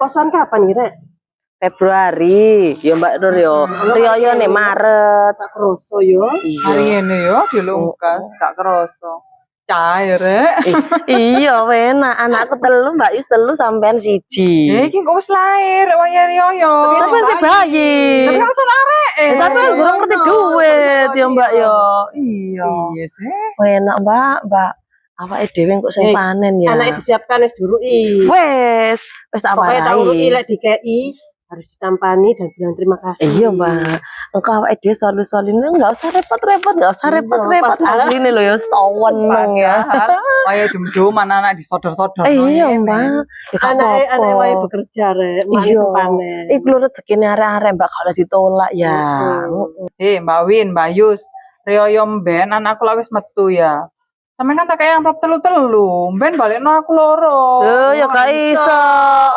Kosan kapan nih, Rek? Februari, ya Mbak Nur yo. Rio yo nih Maret. Tak kroso yo. Hari ini yo dilungkas gak kerasa. Cair rek. Ih, iya, enak. Anakku telu, Mbak Yus telu sampean siji. Eh, iki kok wis lair waya Rioyo. Tapi masih bayi. Tapi kan son arek. Eh, tapi kan kurang ngerti duit ya Mbak yo. Iya. Iya sih. Enak Mbak, Mbak. Awake dhewe kok sing Eh, panen ya. Anaknya disiapkan wis dulu i. Wes, wes tak tak uruti warai. lek dikei harus ditampani dan bilang terima kasih. Iya Mbak, engkau awake dhewe solu-solin enggak usah repot-repot, enggak usah Iya, repot-repot. padahal- Asline lho ya saweneng ya. Waya dum-dum anak-anak disodor-sodor. Eh, iya Mbak, ya gak Anaknya apa-apa. anaknya wae bekerja rek, mana Iya. panen. Iku rezekine arek-arek Mbak kalau ditolak ya. Eh, Mbak Win, Mbak Yus. Rioyo mben anakku lah wis metu ya. Sampe kan tak kayak amplop telu-telu. Mben balikno aku loro. Loh, ya gak iso.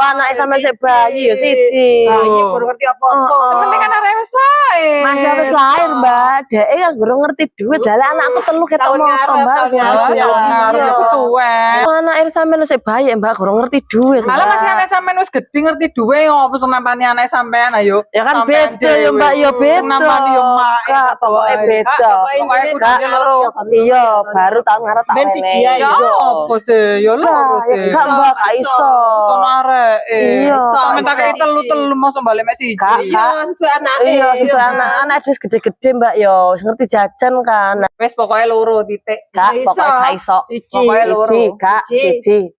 Anake sampean sik bayi ya siji. Bayi kurang ngerti apa-apa. Sepenting kan arek wis lair. Masih habis lahir, Mbak. Dek kan gurung ngerti duit. Dalah anakku telu ketok Tahun moto, ngarep, Mbak. tahun ngarep, ngarep. ya. Ngaruh Iya. aku suwe. Anak air sampean sik bayi, Mbak, gurung ngerti duit. Malah Mbak. masih anak sampean wis gede ngerti duwe yo apa sing nampani anak sampean ayo. Ya kan beda ya, Mbak, ya dhewe. beda. Nampani yo mak. Pokoknya beda. Pokoknya Kak, kudune loro. Iya, baru tahun ngarep tak Ben. Ya Iya. apa sih? Ya lho apa Lah, sih? ya Gak, Mbak, gak iso. Sono arek. eh. Iya, Sampe tak kei telu-telu mosok balik mek siji. Kak, Iya, sesuai anaknya. Iya, sesuai anak-anak terus gede-gede, Mbak, yo. Wis Ngerti jajan kan. Wes pokoknya loro titik. Kak, Gak pokoknya gak iso. Pokoknya loro. Kak, Siji. Siji.